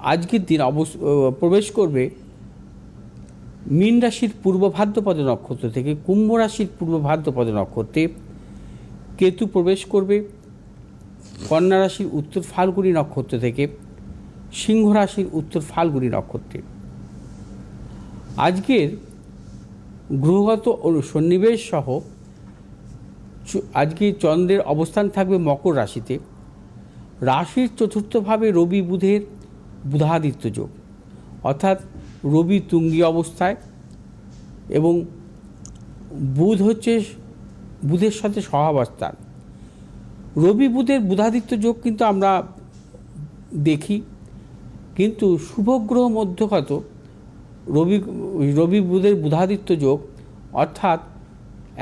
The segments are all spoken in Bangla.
আজকের দিন অবস প্রবেশ করবে মীন রাশির পূর্ব ভাদ্রপদ নক্ষত্র থেকে কুম্ভ রাশির পূর্ব ভাদ্রপদ নক্ষত্রে কেতু প্রবেশ করবে, কন্যা রাশির উত্তর ফাল্গুনী নক্ষত্র থেকে সিংহ রাশির উত্তর ফাল্গুনী নক্ষত্রে। আজকের গ্রহগত সন্নিবেশ সহ আজকে চন্দ্রের অবস্থান থাকবে মকর রাশিতে। রাশির চতুর্থভাবে রবি বুধের বুধাদিত্য যোগ। অর্থাৎ রবি তুঙ্গি অবস্থায় এবং বুধ হচ্ছে বুধের সাথে সহাবস্থান রবি বুধের বুধাদিত্য যোগ কিন্তু আমরা দেখি, কিন্তু শুভগ্রহ মধ্যগত রবি রবি বুধের বুধাদিত্য যোগ অর্থাৎ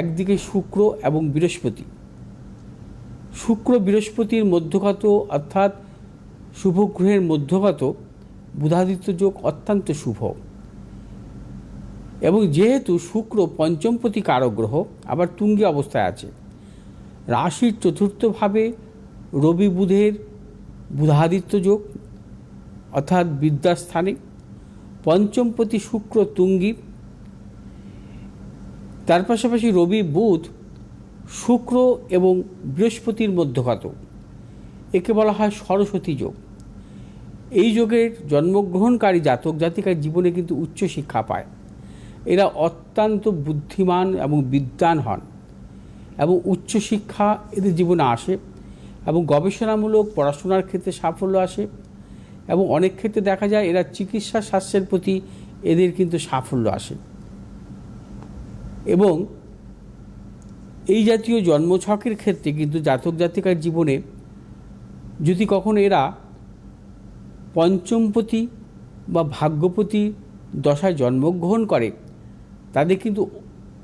একদিকে শুক্র এবং বৃহস্পতি। শুক্র বৃহস্পতির মধ্যগত অর্থাৎ শুভগ্রহের মধ্যগত বুধাদিত্য যোগ অত্যন্ত শুভ। এবং যেহেতু শুক্র পঞ্চমপতি কারক গ্রহ আবার তুঙ্গি অবস্থায় আছে। রাশির চতুর্থভাবে রবি বুধের বুধাদিত্য যোগ, অর্থাৎ বিদ্যাস্থানে। পঞ্চমপতি শুক্র তুঙ্গি। তার পাশাপাশি রবি বুধ শুক্র এবং বৃহস্পতির মধ্যগত। একে বলা হয় সরস্বতী যোগ। এই যোগের জন্মগ্রহণকারী জাতক জাতিকার জীবনে কিন্তু উচ্চ শিক্ষা পায়। এরা অত্যন্ত বুদ্ধিমান এবং বিদ্যান হন এবং উচ্চশিক্ষা এদের জীবনে আসে এবং গবেষণামূলক পড়াশোনার ক্ষেত্রে সাফল্য আসে এবং অনেক ক্ষেত্রে দেখা যায় এরা চিকিৎসা স্বাস্থ্যের প্রতি এদের কিন্তু সাফল্য আসে। এবং এই জাতীয় জন্মছকের ক্ষেত্রে কিন্তু জাতক জাতিকার জীবনে যদি কখনো এরা পঞ্চমপতি বা ভাগ্যপতি দশায় জন্মগ্রহণ করে, তাদের কিন্তু,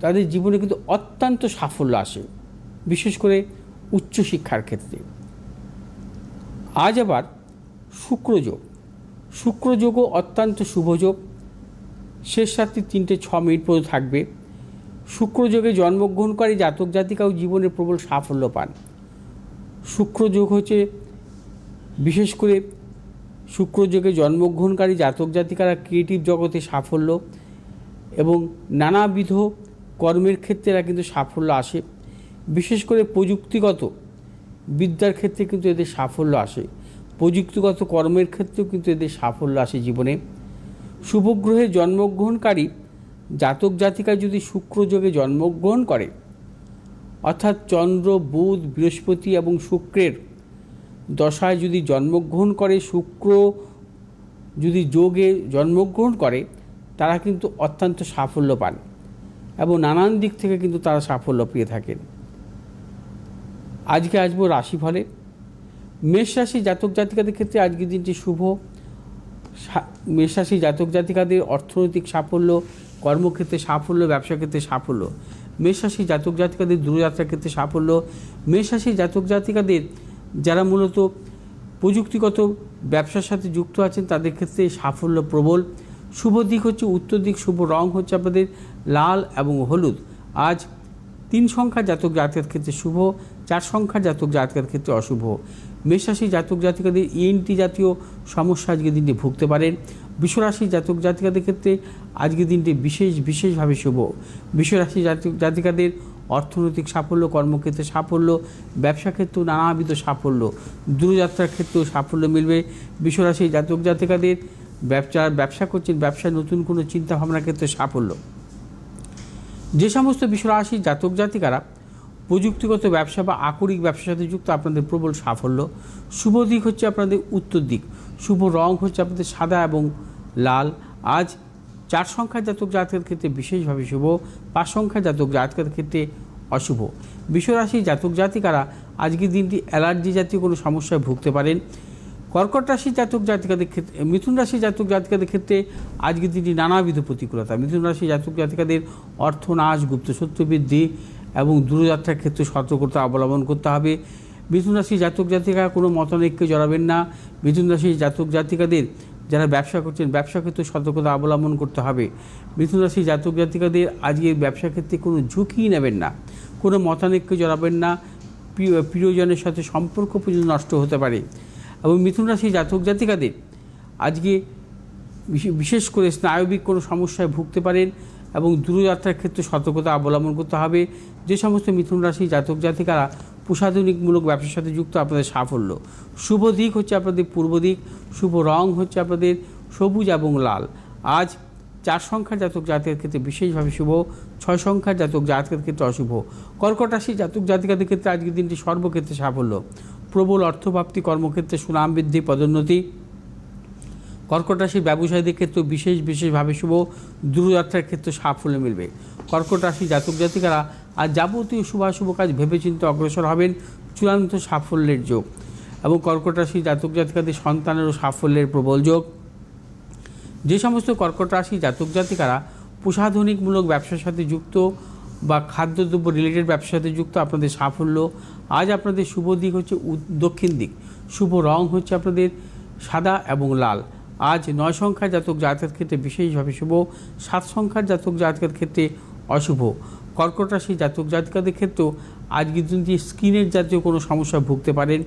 তাদের জীবনে কিন্তু অত্যন্ত সাফল্য আসে, বিশেষ করে উচ্চশিক্ষার ক্ষেত্রে। আজ আবার শুক্রযোগ শুক্রযোগও অত্যন্ত শুভযোগ শেষ রাত্রি তিনটে ছ মিনিট পর্যন্ত থাকবে। শুক্রযোগে জন্মগ্রহণকারী জাতক জাতিকাও জীবনে প্রবল সাফল্য পান। শুক্রযোগ হচ্ছে বিশেষ করে শুক্রযোগে জন্মগ্রহণকারী জাতক জাতিকারা ক্রিয়েটিভ জগতে সাফল্য এবং নানাবিধ কর্মের ক্ষেত্রে এরা কিন্তু সাফল্য আসে। বিশেষ করে প্রযুক্তিগত বিদ্যার ক্ষেত্রে কিন্তু এদের সাফল্য আসে। প্রযুক্তিগত কর্মের ক্ষেত্রেও কিন্তু এদের সাফল্য আসে জীবনে। শুভগ্রহে জন্মগ্রহণকারী জাতক জাতিকা যদি শুক্রযোগে জন্মগ্রহণ করে, অর্থাৎ চন্দ্র, বুধ, বৃহস্পতি এবং শুক্রের দশায় যদি জন্মগ্রহণ করে শুক্র, যদি যোগে জন্মগ্রহণ করে, তারা কিন্তু অত্যন্ত সাফল্য পান এবং নানান দিক থেকে কিন্তু তারা সাফল্য পেয়ে থাকেন। আজকে আসব রাশিফলে। মেষ রাশি জাতক জাতিকাদের ক্ষেত্রে আজকের দিনটি শুভ। মেষ রাশি জাতক জাতিকাদের অর্থনৈতিক সাফল্য, কর্মক্ষেত্রে সাফল্য ব্যবসা ক্ষেত্রে সাফল্য। মেষ রাশি জাতক জাতিকাদের দূরযাত্রার ক্ষেত্রে সাফল্য। মেষ রাশি জাতক জাতিকাদের যারা মূলত প্রযুক্তিগত ব্যবসার সাথে যুক্ত আছেন, তাদের ক্ষেত্রে সাফল্য প্রবল। শুভ দিক হচ্ছে উত্তর দিক, শুভ রং হচ্ছে আপনাদের লাল এবং হলুদ। আজ তিন সংখ্যা জাতক জাতকের ক্ষেত্রে শুভ, চার সংখ্যা জাতক জাতকের ক্ষেত্রে অশুভ। মেষরাশি জাতক জাতিকাদের ইএনটি জাতীয় সমস্যা আজকের দিনটি ভুগতে পারেন বিশ্বরাশি জাতক জাতিকাদের ক্ষেত্রে আজকের দিনটি বিশেষ, বিশেষভাবে শুভ। বিশ্বরাশি জাতক জাতিকাদের অর্থনৈতিক সাফল্য, কর্মক্ষেত্রে সাফল্য, ব্যবসা ক্ষেত্রেও নানাবিধ সাফল্য, দূরযাত্রার ক্ষেত্রেও সাফল্য মিলবে। বিশ্বরাশি জাতক জাতিকাদের ব্যবসা ব্যবসা করছেন, ব্যবসায় নতুন কোনো চিন্তাভাবনার ক্ষেত্রে সাফল্য। যে সমস্ত বিশ্বরাশি জাতক জাতিকারা প্রযুক্তিগত ব্যবসা বা আকরিক ব্যবসার সাথে যুক্ত, আপনাদের প্রবল সাফল্য। শুভ দিক হচ্ছে আপনাদের উত্তর দিক। শুভ রং হচ্ছে আপনাদের সাদা এবং লাল। আজ চার সংখ্যা জাতক জাতকের ক্ষেত্রে বিশেষভাবে শুভ, পাঁচ সংখ্যা জাতক জাতকের ক্ষেত্রে অশুভ। বিশ্বরাশি জাতক জাতিকারা আজকের দিনটি অ্যালার্জি জাতীয় কোনো সমস্যায় ভুগতে পারেন। কর্কট রাশি জাতক জাতিকাদের ক্ষেত্রে, মিথুন রাশি জাতক জাতিকাদের ক্ষেত্রে আজকের দিনটি নানাবিধ প্রতিকূলতা। মিথুন রাশি জাতক জাতিকাদের অর্থনাশ গুপ্তসত্য বৃদ্ধি এবং দূরযাত্রার ক্ষেত্রে সতর্কতা অবলম্বন করতে হবে। মিথুন রাশি জাতক জাতিকা কোনো মতানৈক্যে জড়াবেন না। মিথুন রাশি জাতক জাতিকাদের যারা ব্যবসা করছেন, ব্যবসা ক্ষেত্রে সতর্কতা অবলম্বন করতে হবে। মিথুন রাশি জাতক জাতিকাদের আজকে ব্যবসা ক্ষেত্রে কোনো ঝুঁকি নেবেন না। কোনো মতানৈক্যে জড়াবেন না। প্রিয়জনের সাথে সম্পর্ক পর্যন্ত নষ্ট হতে পারে। এবং মিথুন রাশি জাতক জাতিকাদের আজকে বিশেষ করে স্নায়বিক কোনো সমস্যায় ভুগতে পারেন এবং দূরযাত্রার ক্ষেত্রে সতর্কতা অবলম্বন করতে হবে। যে সমস্ত মিথুন রাশি জাতক জাতিকারা প্রসাধনিকমূলক ব্যবসার সাথে যুক্ত আপনাদের সাফল্য। শুভ দিক হচ্ছে আপনাদের পূর্ব দিক, শুভ রং হচ্ছে আপনাদের সবুজ এবং লাল। আজ চার সংখ্যার জাতক জাতকের ক্ষেত্রে বিশেষভাবে শুভ, ছয় সংখ্যার জাতক জাতকের ক্ষেত্রে অশুভ। কর্কট রাশি জাতক জাতিকাদের ক্ষেত্রে আজকের দিনটি সর্বক্ষেত্রে সাফল্য। প্রবল অর্থপ্রাপ্তি, কর্মক্ষেত্রে সুনাম বৃদ্ধি, পদোন্নতি। কর্কট রাশির ব্যবসায়ীদের ক্ষেত্রে বিশেষ বিশেষভাবে শুভ। দূরযাত্রার ক্ষেত্রে সাফল্য মিলবে। কর্কট রাশি জাতক জাতিকারা আর যাবতীয় শুভাশুভ কাজ ভেবেচিন্তে অগ্রসর হবেন চূড়ান্ত সাফল্যের যোগ এবং কর্কট রাশি জাতক জাতিকাদের সন্তানেরও সাফল্যের প্রবল যোগ। যে সমস্ত কর্কট রাশি জাতক জাতিকারা প্রসাধনিকমূলক ব্যবসার সাথে যুক্ত বা খাদ্যদ্রব্য রিলেটেড ব্যবসার সাথে যুক্ত আপনাদের সাফল্য, আজ আপনাদের শুভ দিক হচ্ছে দক্ষিণ দিক। শুভ রং হচ্ছে আপনাদের সাদা এবং লাল। আজ নয় সংখ্যার জাতক জাতকের ক্ষেত্রে বিশেষভাবে শুভ, সাত সংখ্যার জাতক জাতকের ক্ষেত্রে অশুভ। কর্কট রাশি জাতক জাতিকাদের ক্ষেত্রেও আজকের দিনটি স্কিনের জাতীয় কোনো সমস্যা ভুগতে পারেন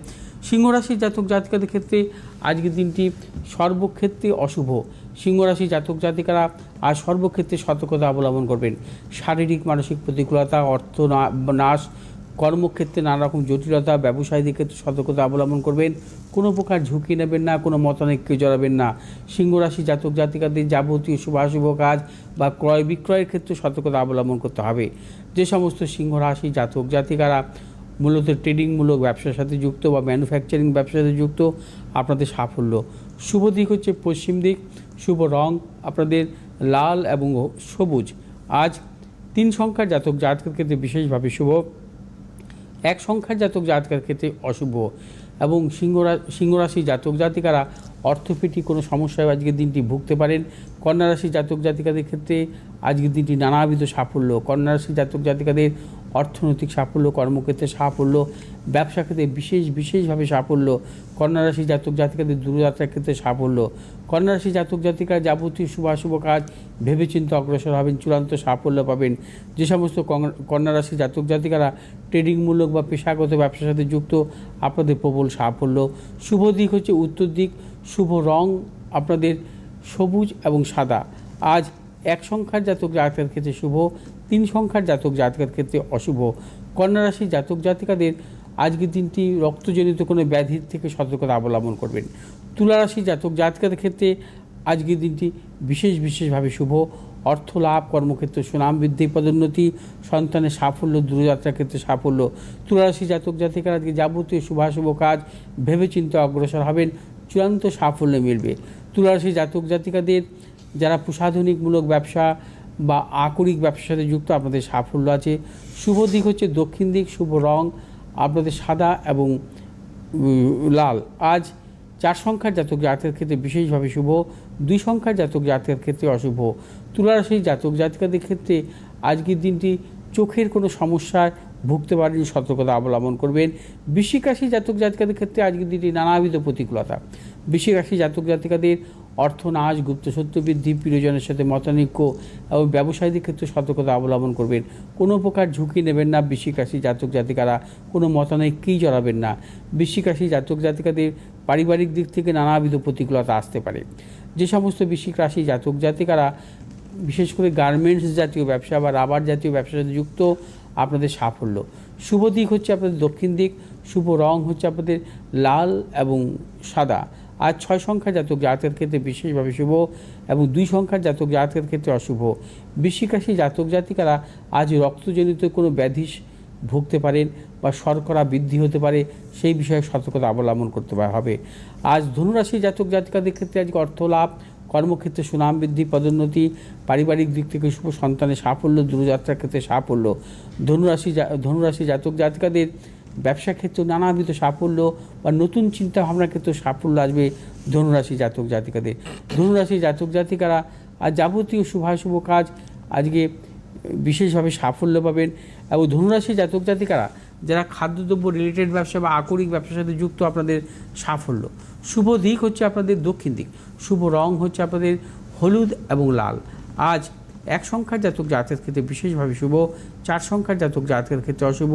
সিংহ রাশির জাতক জাতিকাদের ক্ষেত্রে আজকের দিনটি সর্বক্ষেত্রে অশুভ। সিংহরাশি জাতক জাতিকারা আর সর্বক্ষেত্রে সতর্কতা অবলম্বন করবেন। শারীরিক, মানসিক প্রতিকূলতা, অর্থ নাশ কর্মক্ষেত্রে নানা রকম জটিলতা, ব্যবসায়ীদের ক্ষেত্রে সতর্কতা অবলম্বন করবেন। কোনো প্রকার ঝুঁকি নেবেন না, কোনো মতানৈক্যে জড়াবেন না। সিংহ রাশি জাতক জাতিকাদের যাবতীয় শুভাশুভ কাজ বা ক্রয় বিক্রয়ের ক্ষেত্রে সতর্কতা অবলম্বন করতে হবে। যে সমস্ত সিংহ রাশি জাতক জাতিকারা মূলত ট্রেডিংমূলক ব্যবসার সাথে যুক্ত বা ম্যানুফ্যাকচারিং ব্যবসার সাথে যুক্ত, আপনাদের সাফল্য। শুভ দিক হচ্ছে পশ্চিম দিক, শুভ রং আপনাদের লাল এবং সবুজ। আজ তিন সংখ্যার জাতক জাতকের ক্ষেত্রে বিশেষভাবে শুভ। এক সংখ্যার জাতক জাতকের ক্ষেত্রে অশুভ এবং সিংহরা সিংহরাশি জাতক জাতিকারা অর্থপেটি কোনো সমস্যায় আজকের দিনটি ভুগতে পারেন। কন্যা রাশি জাতক জাতিকাদের ক্ষেত্রে আজকের দিনটি নানাবিধ সাফল্য। কন্যা রাশি জাতক জাতিকাদের অর্থনৈতিক সাফল্য, কর্মক্ষেত্রে সাফল্য, ব্যবসা ক্ষেত্রে বিশেষ বিশেষভাবে সাফল্য কন্যা রাশি জাতক জাতিকাদের দূরযাত্রার ক্ষেত্রে সাফল্য। কন্যা রাশি জাতক জাতিকা যাবতীয় শুভাশুভ কাজ ভেবেচিন্তে অগ্রসর হবেন, চূড়ান্ত সাফল্য পাবেন। যে সমস্ত কং- কন্যা রাশি জাতক জাতিকারা ট্রেডিংমূলক বা পেশাগত ব্যবসার সাথে যুক্ত, আপনাদের প্রবল সাফল্য। শুভ দিক হচ্ছে উত্তর দিক, শুভ রং আপনাদের সবুজ এবং সাদা। আজ এক সংখ্যার জাতক জাতকের ক্ষেত্রে শুভ, তিন সংখ্যার জাতক জাতকের ক্ষেত্রে অশুভ। কন্যা রাশি জাতক জাতিকাদের আজকের দিনটি রক্তজনিত কোনো ব্যাধির থেকে সতর্কতা অবলম্বন করবেন। তুলা রাশি জাতক জাতকের ক্ষেত্রে আজকের দিনটি বিশেষ বিশেষভাবে শুভ। অর্থ লাভ, কর্মক্ষেত্রে সুনাম বৃদ্ধি, পদোন্নতি, সন্তানের সাফল্য, দূরযাত্রার ক্ষেত্রে সাফল্য। তুলারাশি জাতক জাতিকার আজকে যাবতীয় শুভাশুভ কাজ ভেবেচিন্তে অগ্রসর হবেন, চূড়ান্ত সাফল্য মিলবে। তুলারাশি জাতক জাতিকাদের, যারা প্রসাধনিকমূলক ব্যবসা বা আকরিক ব্যবসার সাথে যুক্ত, আপনাদের সাফল্য আছে। শুভ দিক হচ্ছে দক্ষিণ দিক, শুভ রং, আপনাদের সাদা এবং লাল। আজ চার সংখ্যার জাতক জাতকের ক্ষেত্রে বিশেষভাবে শুভ, দুই সংখ্যার জাতক জাতকের ক্ষেত্রে অশুভ। তুলারাশির জাতক জাতিকাদের ক্ষেত্রে আজকের দিনটি চোখের কোনো সমস্যায় ভুগতে পারেন সতর্কতা অবলম্বন করবেন। বৃশ্চিক জাতক জাতিকাদের ক্ষেত্রে আজকের দিনটি নানাবিধ প্রতিকূলতা। বৃশ্চিক রাশি জাতক জাতিকাদের অর্থ নাশ, গুপ্ত সত্য বৃদ্ধি, প্রিয়জনের সাথে মতানৈক্য এবং ব্যবসায়ীদের ক্ষেত্রে সতর্কতা অবলম্বন করবেন। কোনো প্রকার ঝুঁকি নেবেন না বৃশ্চিক রাশি জাতক জাতিকারা কোনো মতানৈক্যেই জড়াবেন না। বৃশ্চিক রাশি জাতক জাতিকাদের পারিবারিক দিক থেকে নানাবিধ প্রতিকূলতা আসতে পারে। যে সমস্ত বৃশ্চিক রাশি জাতক জাতিকারা, বিশেষ করে গার্মেন্টস জাতীয় ব্যবসা বা রাবার জাতীয় ব্যবসার সাথে যুক্ত, আপনাদের সাফল্য। শুভ দিক হচ্ছে আপনাদের দক্ষিণ দিক, শুভ রং হচ্ছে আপনাদের লাল এবং সাদা। আর ছয় সংখ্যার জাতক জাতকের ক্ষেত্রে বিশেষভাবে শুভ এবং দুই সংখ্যার জাতক জাতকের ক্ষেত্রে অশুভ। বৃশ্চিক জাতক জাতিকারা আজ রক্তজনিত কোনো ব্যাধি ভুগতে পারেন বা শর্করা বৃদ্ধি হতে পারে, সেই বিষয়ে সতর্কতা অবলম্বন করতে হবে। আজ ধনুরাশি জাতক জাতিকাদের ক্ষেত্রে আজকে অর্থ লাভ কর্মক্ষেত্রে সুনাম বৃদ্ধি, পদোন্নতি, পারিবারিক দিক থেকে শুভ সন্তানের সাফল্য, দূরযাত্রার ক্ষেত্রে সাফল্য। ধনুরাশি ধনুরাশি জাতক জাতিকাদের ব্যবসা ক্ষেত্রে নানাবিধ সাফল্য বা নতুন চিন্তা ভাবনার ক্ষেত্রে সাফল্য আসবে ধনুরাশি জাতক জাতিকাদের। ধনুরাশি জাতক জাতিকারা আর যাবতীয় শুভাশুভ কাজ আজকে বিশেষভাবে সাফল্য পাবেন এবং ধনুরাশি জাতক জাতিকারা যারা খাদ্যদ্রব্য রিলেটেড ব্যবসা বা আকরিক ব্যবসার সাথে যুক্ত আপনাদের সাফল্য। শুভ দিক হচ্ছে আপনাদের দক্ষিণ দিক। শুভ রং হচ্ছে আপনাদের হলুদ এবং লাল। আজ এক সংখ্যার জাতক জাতকের ক্ষেত্রে বিশেষভাবে শুভ, চার সংখ্যার জাতক জাতকের ক্ষেত্রে অশুভ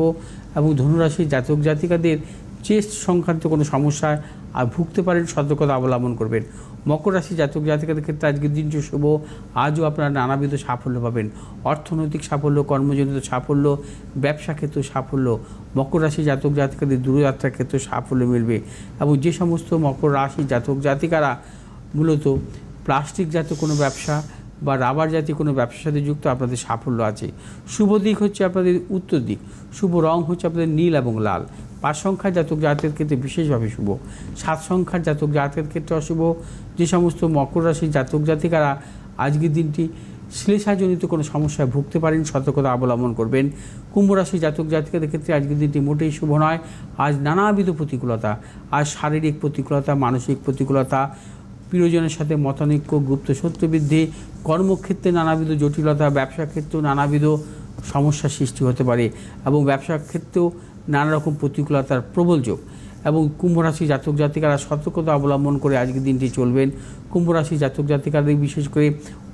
এবং ধনুরাশির জাতক জাতিকাদের চেস্ট সংক্রান্ত কোনো সমস্যায় আর ভুগতে পারেন, সতর্কতা অবলম্বন করবেন। মকর রাশি জাতক জাতিকাদের ক্ষেত্রে আজকের দিনটি শুভ, আজও আপনারা নানাবিধ সাফল্য পাবেন। অর্থনৈতিক সাফল্য, কর্মজনিত সাফল্য, ব্যবসা ক্ষেত্রে সাফল্য, মকর রাশি জাতক জাতিকাদের দূরযাত্রার ক্ষেত্রে সাফল্য মিলবে এবং যে সমস্ত মকর রাশি জাতক জাতিকারা মূলত প্লাস্টিক জাতীয় কোনো ব্যবসা বা রাবার জাতীয় কোনো ব্যবসার সাথে যুক্ত আপনাদের সাফল্য আছে। শুভ দিক হচ্ছে আপনাদের উত্তর দিক। শুভ রং হচ্ছে আপনাদের নীল এবং লাল। পাঁচ সংখ্যার জাতক জাতকের ক্ষেত্রে বিশেষভাবে শুভ। সাত সংখ্যার জাতক জাতকের ক্ষেত্রে অশুভ। যে সমস্ত মকর রাশির জাতক জাতিকারা আজকের দিনটি শ্লেষাজনিত কোনো সমস্যায় ভুগতে পারেন, সতর্কতা অবলম্বন করবেন। কুম্ভ রাশি জাতক জাতিকাদের ক্ষেত্রে আজকের দিনটি মোটেই শুভ নয়। আজ নানাবিধ প্রতিকূলতা। আজ শারীরিক প্রতিকূলতা, মানসিক প্রতিকূলতা প্রিয়জনের সাথে মতানৈক্য, গুপ্ত সত্য বৃদ্ধি কর্মক্ষেত্রে নানাবিধ জটিলতা ব্যবসা ক্ষেত্রেও নানাবিধ সমস্যার সৃষ্টি হতে পারে এবং ব্যবসা ক্ষেত্রেও নানা রকম প্রতিকূলতার প্রবল যোগ। এবং কুম্ভ রাশি জাতক জাতিকারা সতর্কতা অবলম্বন করে আজকের দিনটি চলবেন। কুম্ভ রাশি জাতক জাতিকাদের, বিশেষ করে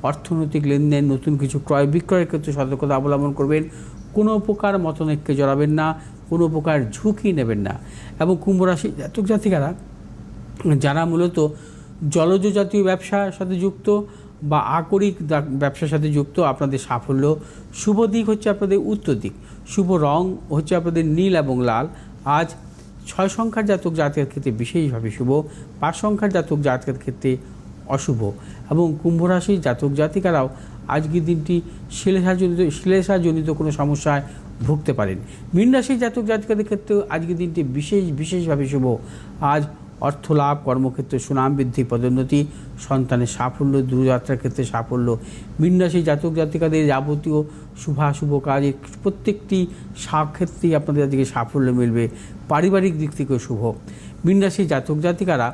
অর্থনৈতিক লেনদেন, নতুন কিছু ক্রয় বিক্রয়ের ক্ষেত্রে সতর্কতা অবলম্বন করবেন। কোনো প্রকার মতনৈক্যে জড়াবেন না, কোনো প্রকার ঝুঁকি নেবেন না। এবং কুম্ভ রাশি জাতক জাতিকারা, যারা মূলত জলজ জাতীয় ব্যবসার সাথে যুক্ত বা আকরিক ব্যবসার সাথে যুক্ত আপনাদের সাফল্য। শুভ দিক হচ্ছে আপনাদের উত্তর দিক। শুভ রং হচ্ছে আপনাদের নীল এবং লাল। আজ ছয় সংখ্যার জাতক জাতকের ক্ষেত্রে বিশেষভাবে শুভ, পাঁচ সংখ্যার জাতক জাতকের ক্ষেত্রে অশুভ এবং কুম্ভ রাশির জাতক জাতিকারাও আজকের দিনটি শ্লেষাজনিত শ্লেষাজনিত কোনো সমস্যায় ভুগতে পারেন। মীন রাশির জাতক জাতিকাদের ক্ষেত্রেও আজকের দিনটি বিশেষ, বিশেষভাবে শুভ। আজ অর্থ লাভ কর্মক্ষেত্রে সুনাম বৃদ্ধি, পদোন্নতি, সন্তানের সাফল্য, দূরযাত্রার ক্ষেত্রে সাফল্য রাশির জাতক জাতিকাদের যাবতীয় শুভাশুভ কাজে প্রত্যেকটি ক্ষেত্রেই আপনাদের আজকে সাফল্য মিলবে, পারিবারিক দিক থেকেও শুভ। রাশির জাতক জাতিকারা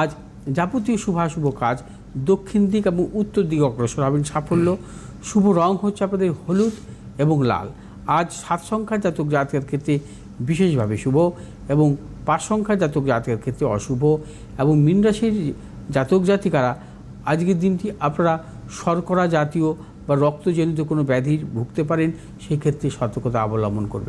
আজ যাবতীয় শুভাশুভ কাজ দক্ষিণ দিক এবং উত্তর দিক অগ্রসর হবেন সাফল্য। শুভ রং হচ্ছে আপনাদের হলুদ এবং লাল। আজ সাত সংখ্যার জাতক জাতকের ক্ষেত্রে বিশেষভাবে শুভ এবং পাঁচ সংখ্যা জাতক জাতকের ক্ষেত্রে অশুভ এবং মীন রাশির জাতক জাতিকারা, আজকের দিনটি আপনারা শর্করা জাতীয় বা রক্তজনিত কোনো ব্যাধির ভুগতে পারেন, সেক্ষেত্রে সতর্কতা অবলম্বন করবেন।